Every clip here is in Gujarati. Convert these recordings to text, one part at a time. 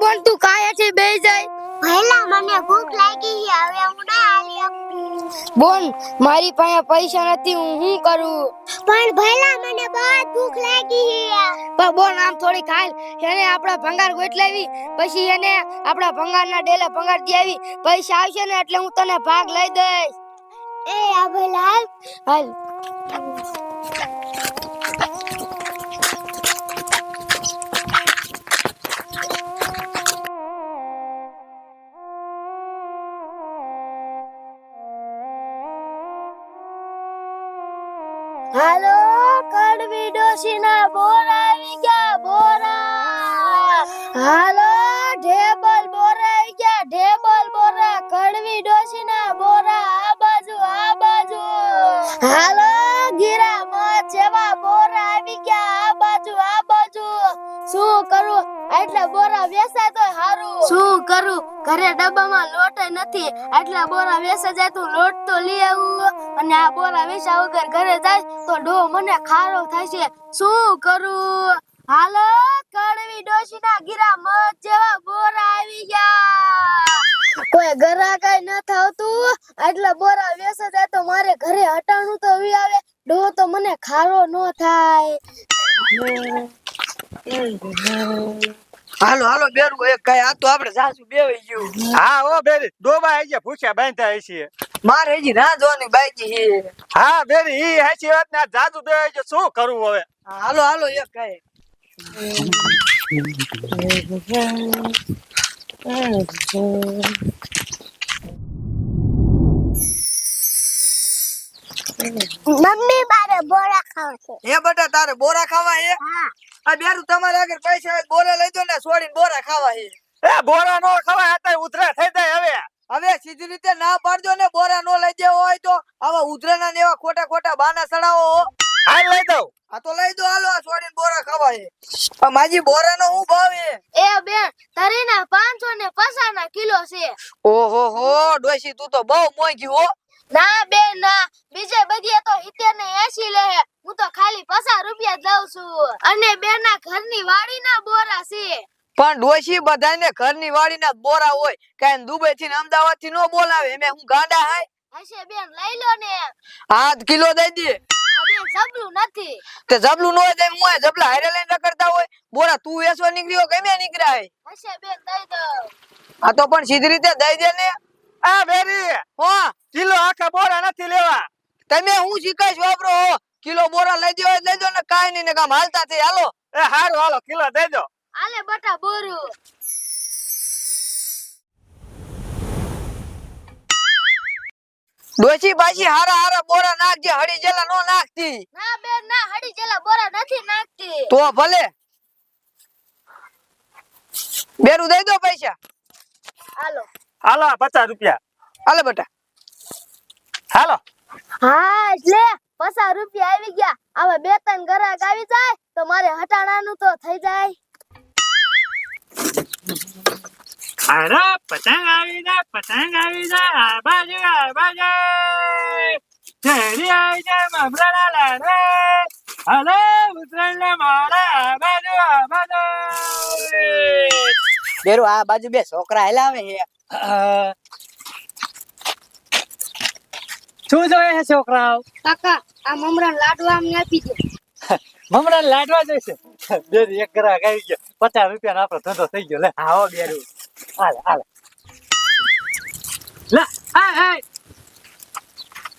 બોન તું કાય છે બે જાય. પહેલા મને ભૂખ લાગી છે હવે હું ના હાલી બોલ બોન મારી પાસે પૈસા નથી હું શું કરું? પણ પહેલા મને બહુ ભૂખ લાગી છે. પણ બોન આમ થોડી ખાલ એને આપણા ભંગાર ગોઠલાવી પછી એને આપણા ભંગારના ડેલા ભંગાર દી આવી પૈસા આવશે ને એટલે હું તને ભાગ લઈ દઈશ. એ આભલાલ હાલ. હાલો કડવી ડોસીના બોર આવી ગયા, બોરા હાલો, ઢેબલ બોરા આવી ગયા, ઢેબલ બોરા કડવી ડોસીના બોરા આ બાજુ આ બાજુ. હાલો, ગીરા મત જેવા બોરા આવી ગયા, આ બાજુ આ બાજુ. શું કરું? એટલે બોરા વેસાય તો હારું. શું કરું? ઘરે ડબ્બામાં નથી. આટલા બોરા વેચાઈ જાય તો લોટ તો લઈ આવું. અને આ બોરા વેચા વગર ઘરે જાય તો ડો મને ખારો છે. શું કરું? હાલો, કડવી ડોશીના ગીરા મત જેવા બોરા આવી ગયા. કોઈ ગરા કઈ ન થાવતું. આટલા બોરા વેસા જાય તો મારે ઘરે હટાણું તો વી આવે. ડો તો મને ખારો ન થાય. હાલો હાલો બેરું એક કઈ આ તો આપણે સાસુ બેવાઈ ગયું. હા ઓ બેરી ડોબા આવી ગયા ભૂખ્યા બાંધતા હશે મારે હજી ના જોવાની બાકી છે. હા બેરી ઈ હાચી વાત ને જાદુ બેવાઈ ગયો શું કરવું હવે? હાલો હાલો એક કઈ. મમ્મી મારે બોરા ખાવા છે. એ બટા તારે બોરા ખાવા હે હા. આ બેરું તમારે આગળ પૈસા તો બોરા લઈ દો ને છોડીને બોરા ખાવા હે. એ બોરા નો ખવાય અત્યારે ઉતરા થઈ જાય હવે. હવે સીધી રીતે ના પાડજો ને બોરા નો લઈ દેવો હોય તો. આવા ઉધરાના ને એવા ખોટા ખોટા બાના સડાવો હાલ લઈ દઉં. આ તો લઈ દો હાલો આ છોડીને બોરા ખાવા હે. આ માજી બોરા નો હું ભાવ હે? એ બેન તરીના પાંચસો ને પચાસ કિલો છે. ઓહો હો ડોસી તું તો બહુ મોંઘી હો. ના બેન ના બીજે બધી તો સિત્તેર ને એસી લે હે. હું તો ખાલી પચાસ રૂપિયા જ લઉં છું અને બેના ના ઘરની વાડી ના બોરા છે. પણ ડોશી બધાને ઘરની વાડીના બોરા હોય કાંઈ દુબઈ થી અમદાવાદથી નો બોલાવે એમે હું ગાંડા હાય હશે બેન લઈ લો ને. આધ કિલો દઈ દે બેન સબલું નથી. તે જબલું નો હોય તો જબલા હારે લઈને રખડતા હોય. બોરા તું વેચવા નીકળ્યો કેમે નીકળ્યા હશે બેન દઈ દો. આ તો પણ સીધી રીતે દઈ દે ને. આ બેરી હો કિલો આખા બોરા નથી લેવા. તમે હું શીખાઈશ વાપરો કિલો બોરા લઈ દો લઈ દો ને. કાઈ નહીં કામ હાલતા થઈ હાલો. એ હારું હાલો કિલો દઈ દો આલે બટા બોરું. ડોશી બાજી હારા હારા બોરા નાખજે હડી જેલા નો નાખતી. ના બેન ના હડી જેલા બોરા નથી નાખતી. તો ભલે. બેરું દઈ દો પૈસા. હાલો. હાલો પચાસ રૂપિયા. હાલે બેટા. હાલો. હા એટલે પચાસ રૂપિયા આવી ગયા. હવે બે ત્રણ ગ્રાહક આવી જાય તો મારે હટાણાનું તો થઈ જાય. અરે પતંગ આવી જાય પતંગ આવી જાય આ બાજુ આ બાજુ. શેરી આવી જાય મમરાના લાડે હલે ઉતરાયણ ને માળે આ બાજુ આ બાજુ. બેરું આ બાજુ બે છોકરા હેલાવે છે. શું જોઈએ છે છોકરાઓ? કાકા આ મમરા લાડવા અમને આપી દે. મમરા લાડવા જોઈશે? બે એક ગ્રાહક આવી ગયો. પચાસ રૂપિયા આપણો ધંધો થઈ ગયો. લે આવો બેરું. હાલે હાલે. લે હા હા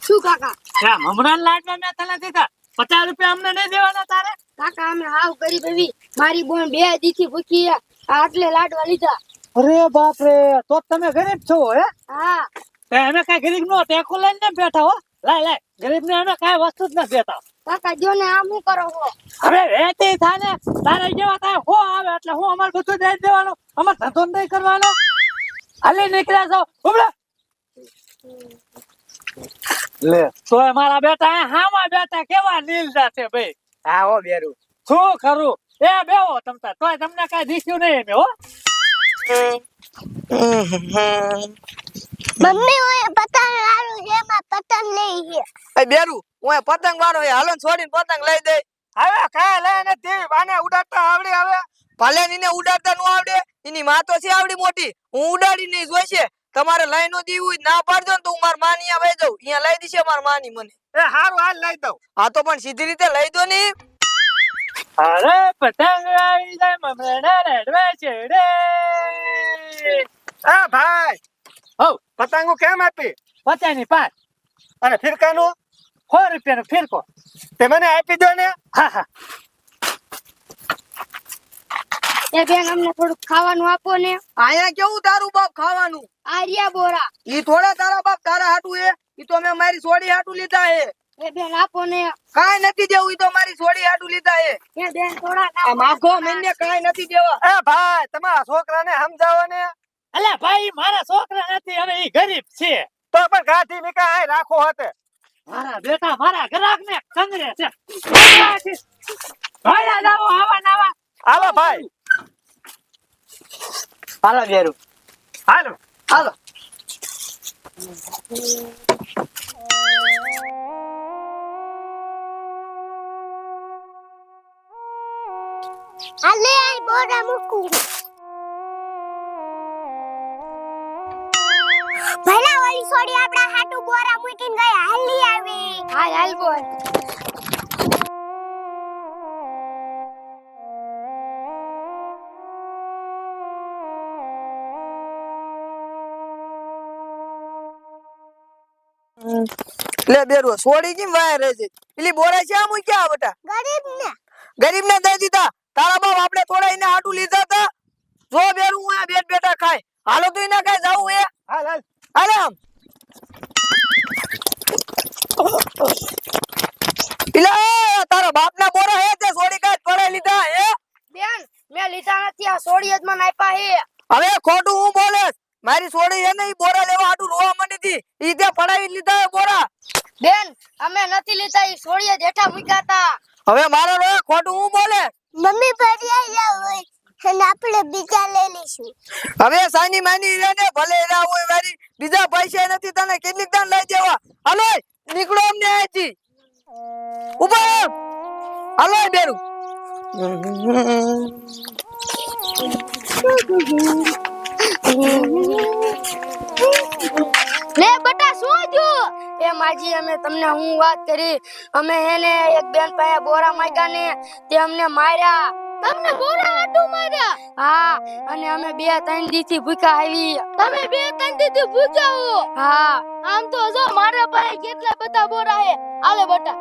શું કાકા? ત્યાં મમરા લાડવા ના તને દીધા. પચાસ રૂપિયા અમને નહીં દેવાના તારે? કાકા અમે હાવ ગરીબ એવી. મારી બોન બે દીથી ભૂખી આટલે લાડવા લીધા. અરે બાપ રે તો તમે ગરીબ છો હે? હા. અમે કઈ ગરીબ નો ટેકો લઈને બેઠા હો? લાય લાય ગરીબ ને અમે કઈ વસ્તુ જ નથી દેતા. કાકા જો ને આમ શું કરો છો હવે થાય ને તારે જેવા થાય હો આવે એટલે હું અમારે બધું દઈ દેવાનું અમારે ધંધો નહીં કરવાનો. હાલી નીકળ્યા છો ઉભરા. લે. તો મારા બેટા હે હામાં બેટા કેવા નીલદા છે ભાઈ? આવો બેરું. શું ખરું? એ બેહો તમતા તોય તમને કઈ દીખ્યું નહીં એમ હો. મમ્મી ઓય પતંગ લાડુ છે માં પતંગ લઈ છે એ બેરુ હું પતંગ વાળો એ હાલન છોડીને પતંગ લઈ દે હવે કાંઈ લઈ નથી આને ઉડાડતા આવડે હવે. ભલે નીને ઉડાડતા નો આવડે એની માં તો છે આવડી મોટી. હું ઉડાડી નહીં જોઈશે તમારે લઈ નો દીવું ના પાડજો ને તો હું માર માની આવે જાઉં. અહીંયા લઈ દીશે માર માની મને. એ હારું હાલ લઈ દઉં. હા તો પણ સીધી રીતે લઈ દો ને. અરે પતંગ આવી જાય મમરાના લાડવા ચડે આ ભાઈ! હવ પતંગો કેમ આપી? પચાની પાંચ. અને ફિરકાનું? સો રૂપિયાનો ફિરકો. તે મને આપી દો ને. હા હા. એ બેન અમને થોડુંક ખાવાનું આપો ને. અહીંયા કેવું તારું બાપ ખાવાનું? આર્યા બોરા. ઈ થોડા તારા બાપ તારા હાટું હે? ઈ તો મેં મારી સોડી હાટું લીધા હે. એ બેન આપો ને. કાઈ નથી દેવું ઈ તો મારી સોડી હાટું લીધા હે. એ બેન થોડા આ મને કાંઈ નથી દેવા. એ ભાઈ તમારા છોકરાને સમજાવો. અલ્યા ભાઈ મારા છોકરા નથી હવે ઈ ગરીબ છે. તો પણ ગાંધી નીકા આય રાખો હતે મારા બેટા મારા ગ્રાહક ને કંગરે છે. ભાઈ જાવો આવા નાવા હાલો ભાઈ. હાલો બેરુ હાલો. હાલો. અલે આઈ બોરા મૂકું. વાળી છોડી આપડા હાટુ બોરા મૂકીને ગઈ હાલી આવી. હાલ હાલ બોલ. લે બેરો છોડી કેમ વાય રહે છે? પેલી બોરા છે આમ ક્યાં બટા? ગરીબ ને ગરીબ ને દઈ દીધા. તારા બાપ આપણે થોડા એને હાટુ લીધા હતા. જો બેરું હું આ બેટ બેટા ખાય. હાલો તો એના કાંઈ જાવું એ હાલ હાલ. હાલે આમ પેલા એ, તારા બાપના બોરા હે તે સોડી કાંઈ થોડા લીધા હે? બેન મેં લીધા નથી આ સોડી જ મને આપ્યા હે. હવે ખોટું હું બોલે મારી સોડી હે ને ઈ બોરા લેવા હાટું રોવા માંડી હતી. ઈ તે પડાવી લીધા હે બોરા. બેન અમે નથી લીધા ઈ જ હેઠા મૂક્યા હતા. હવે મારો રો ખોટું હું બોલે મમ્મી પડી જાવ હોય. અને આપણે બીજા લઈ લઈશું. હવે સાની માની રે ને ભલે એના હોય વારી બીજા પૈસા નથી તને કેટલીક દાન લઈ જવા હાલો નીકળો અમને અહીંથી. ઊભો હાલો બેરુ. લે બટા શું થયું? એ માજી અમે તમને હું વાત કરી. અમે એને એક બેન પાસે બોરા માંગ્યા ને તે અમને માર્યા. તમને બોરા આટુ માર્યા હા અને અમે બે ત્રણ દી થી ભૂખ્યા આવી તમે બે ત્રણ દી થી ભૂખ્યા હો? હા. આમ તો જો મારા પાસે કેટલા બધા બોરા હે આલે બટા.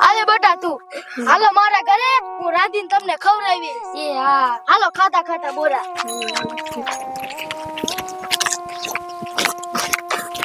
આલે બટા તું. હાલો મારા ઘરે હું રાંધીને તમને ખવડાવી એ હા. હાલો ખાતા ખાતા બોરા.